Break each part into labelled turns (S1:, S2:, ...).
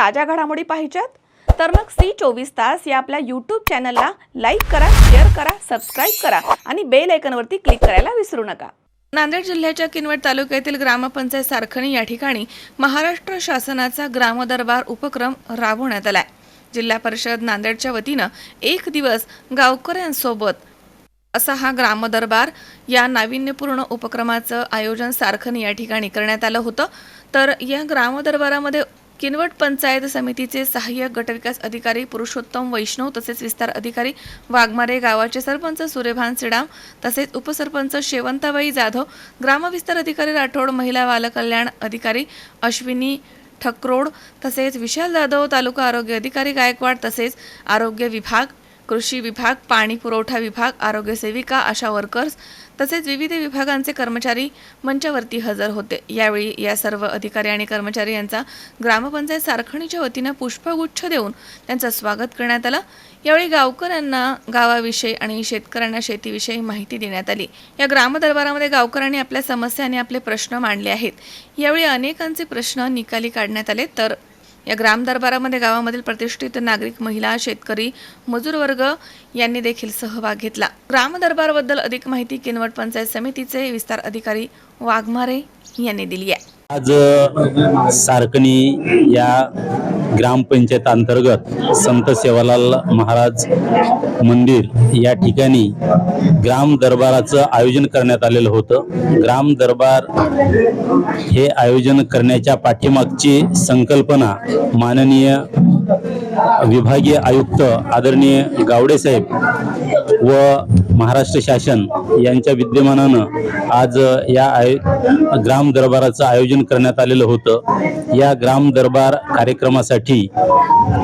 S1: ताज्या घडामोडी पाहिजेत? तर मग सी चोवीस तास या आपल्या यूट्यूब चॅनलला लाईक करा शेअर करा सबस्क्राईब करा आणि बेल आयकनवरती क्लिक करायला विसरू नका. नांदेड जिल्ह्याच्या किनवट तालुक्यातील ग्रामपंचायत सारखणी या ठिकाणी महाराष्ट्र शासनाचा ग्रामदरबार उपक्रम राबवण्यात आलाय. जिल्हा परिषद नांदेडच्या वतीनं एक दिवस गावकऱ्यांसोबत असा हा ग्रामदरबार या नाविन्यपूर्ण उपक्रमाचं आयोजन सारखणी या ठिकाणी करण्यात आलं होतं. तर या ग्रामदरबारामध्ये किनवट पंचायत समितीचे सहाय्यक गटविकास अधिकारी पुरुषोत्तम वैष्णव तसेच विस्तार अधिकारी वाघमारे गावाचे सरपंच सूर्यभान सिडाम तसेच उपसरपंच शेवंताबाई जाधव ग्रामविस्तार अधिकारी राठोड महिला बालकल्याण अधिकारी अश्विनी ठकरोड तसेच विशाल जाधव तालुका आरोग्य अधिकारी गायकवाड तसेच आरोग्य विभाग कृषी विभाग पाणी पुरवठा विभाग आरोग्य सेविका आशा वर्कर्स तसेच विविध विभागांचे कर्मचारी मंचावरती हजर होते. यावेळी या सर्व अधिकारी आणि कर्मचारी यांचा ग्रामपंचायत सारखणीच्या वतीनं पुष्पगुच्छ देऊन त्यांचं स्वागत करण्यात आलं. यावेळी गावकऱ्यांना गावाविषयी आणि शेतकऱ्यांना शेतीविषयी माहिती देण्यात आली. या ग्रामदरबारामध्ये गावकऱ्यांनी आपल्या समस्या आणि आपले प्रश्न मांडले आहेत. यावेळी अनेकांचे प्रश्न निकाली काढण्यात आले. तर या ग्राम दरबारामध्ये गावामधील प्रतिष्ठित नागरिक महिला शेतकरी मजूर वर्ग यांनी देखील सहभाग घेतला. ग्राम दरबारबद्दल अधिक माहिती किनवट पंचायत समितीचे विस्तार अधिकारी वाघमारे यांनी दिली आहे.
S2: आज सारकणी या ग्रामपंचायत अंतर्गत संत सेवालाल महाराज मंदिर या ठिकाणी ग्राम दरबाराचं आयोजन करण्यात आलेलं होतं. ग्राम दरबार हे आयोजन करण्याच्या पाठीमागची संकल्पना माननीय विभागीय आयुक्त आदरणीय गावडे साहेब व महाराष्ट्र शासन यांच्या विद्यमानानं आज या आय ग्राम दरबाराचं आयोजन करण्यात आलेलं होतं. या ग्राम दरबार कार्यक्रमासाठी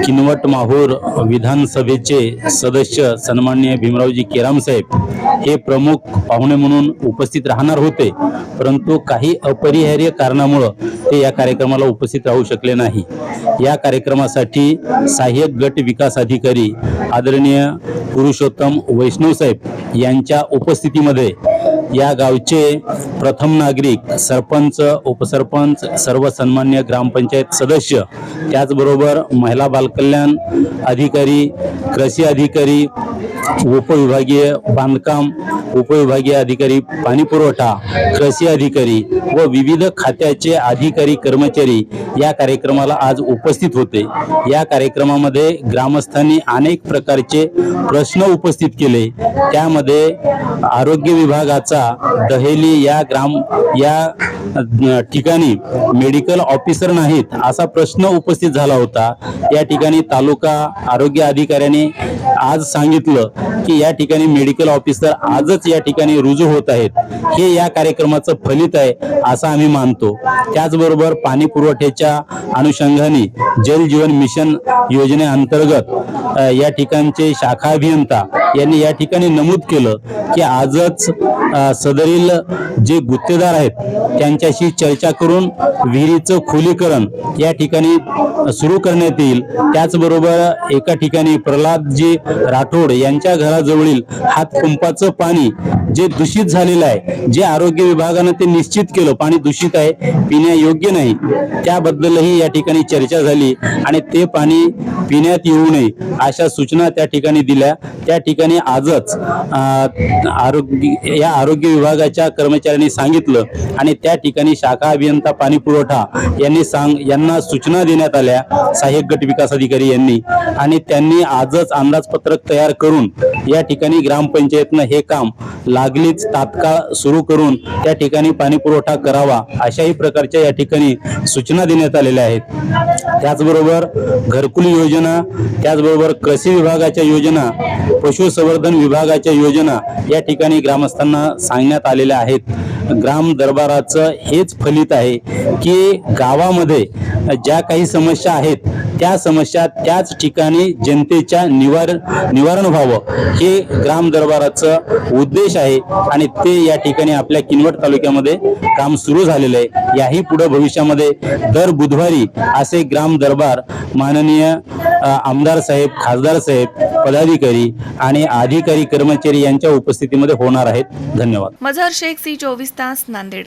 S2: किनवट माहूर विधानसभेचे सदस्य सन्माननीय भीमरावजी केराम साहेब हे प्रमुख पाहुणे म्हणून उपस्थित राहणार होते परंतु काही अपरिहार्य कारणामुळं ते या कार्यक्रमाला उपस्थित राहू शकले नाही. या कार्यक्रमासाठी सहाय्यक गट विकास अधिकारी आदरणीय पुरुषोत्तम वैष्णव साहेब यांच्या उपस्थितीमध्ये या गावचे प्रथम नागरिक सरपंच उपसरपंच सर्व सन्मान्य ग्रामपंचायत सदस्य त्याचबरोबर महिला बालकल्याण अधिकारी कृषी अधिकारी उपविभागीय बांधकाम उपविभागीय अधिकारी पाणी पुरवठा कृषी अधिकारी व विविध खात्याचे अधिकारी कर्मचारी या कार्यक्रमाला आज उपस्थित होते. या कार्यक्रमामध्ये ग्रामस्थांनी अनेक प्रकारचे प्रश्न उपस्थित केले. त्यामध्ये आरोग्य विभागाचा दहेली या ग्राम या ठिकाणी मेडिकल ऑफिसर नाहीत असा प्रश्न उपस्थित झाला होता. या ठिकाणी तालुका आरोग्य अधिकाऱ्याने आज सांगितलं की या ठिकाणी मेडिकल ऑफिसर आजच या ठिकाणी रुजू होत आहेत. हे या कार्यक्रमाचं फलित आहे असं आम्ही मानतो. त्याचबरोबर पाणी पुरवठ्याच्या अनुषंगाने जल जीवन मिशन योजनेअंतर्गत या ठिकाणचे शाखा अभियंता यांनी या ठिकाणी नमूद केलं की आजच सदरील जे गुत्तेदार आहेत त्यांच्याशी चर्चा करून विहिरीचं खोलीकरण या ठिकाणी सुरू करण्यात येईल. त्याचबरोबर एका ठिकाणी प्रल्हादजी राठोड यांच्या घराजवळील हातपंपाचं पाणी जे दूषित झालेलं आहे जे आरोग्य विभागानं ते निश्चित केलं पाणी दूषित आहे पिण्यायोग्य नाही त्याबद्दलही या ठिकाणी चर्चा झाली आणि ते पाणी पिण्यात येऊ नये अशा सूचना त्या ठिकाणी दिल्या. त्या ठिकाणी आजच आरोग्य या आरोग्य विभागाच्या कर्मचाऱ्यांनी सांगितलं आणि त्या ठिकाणी शाखा अभियंता पाणी पुरवठा यांनी सांग यांना सूचना देण्यात आल्या सहाय्यक गट विकास अधिकारी यांनी. आणि त्यांनी आजच अंदाजपत्रक तयार करून या ठिकाणी ग्रामपंचायतनं हे काम लागलीच तात्काळ सुरू करून त्या ठिकाणी पाणी पुरवठा करावा अशाही प्रकारच्या या ठिकाणी सूचना देण्यात आलेल्या आहेत. त्याचबरोबर घरकुल योजना त्याचबरोबर कृषी विभागाच्या योजना पशुसंवर्धन विभागाच्या योजना या ठिकाणी ग्रामस्थांना सांगण्यात आलेल्या आहेत. ग्राम दरबाराचं हेच फलित आहे की गावामध्ये ज्या काही समस्या आहेत त्या समस्या त्याच ठिकाणी जनतेच्या निवार निवारण व्हावं. हे ग्राम दरबाराचं उद्देश आहे आणि ते या ठिकाणी आपल्या किनवट तालुक्यामध्ये काम सुरू झालेलं आहे. याही पुढे भविष्यामध्ये दर बुधवारी असे ग्राम दरबार माननीय आमदार साहेब खासदार साहेब पदाधिकारी आणि अधिकारी कर्मचारी यांच्या उपस्थितीमध्ये होणार आहेत. धन्यवाद.
S1: मजहर शेख सी चोवीस तास नांदेड.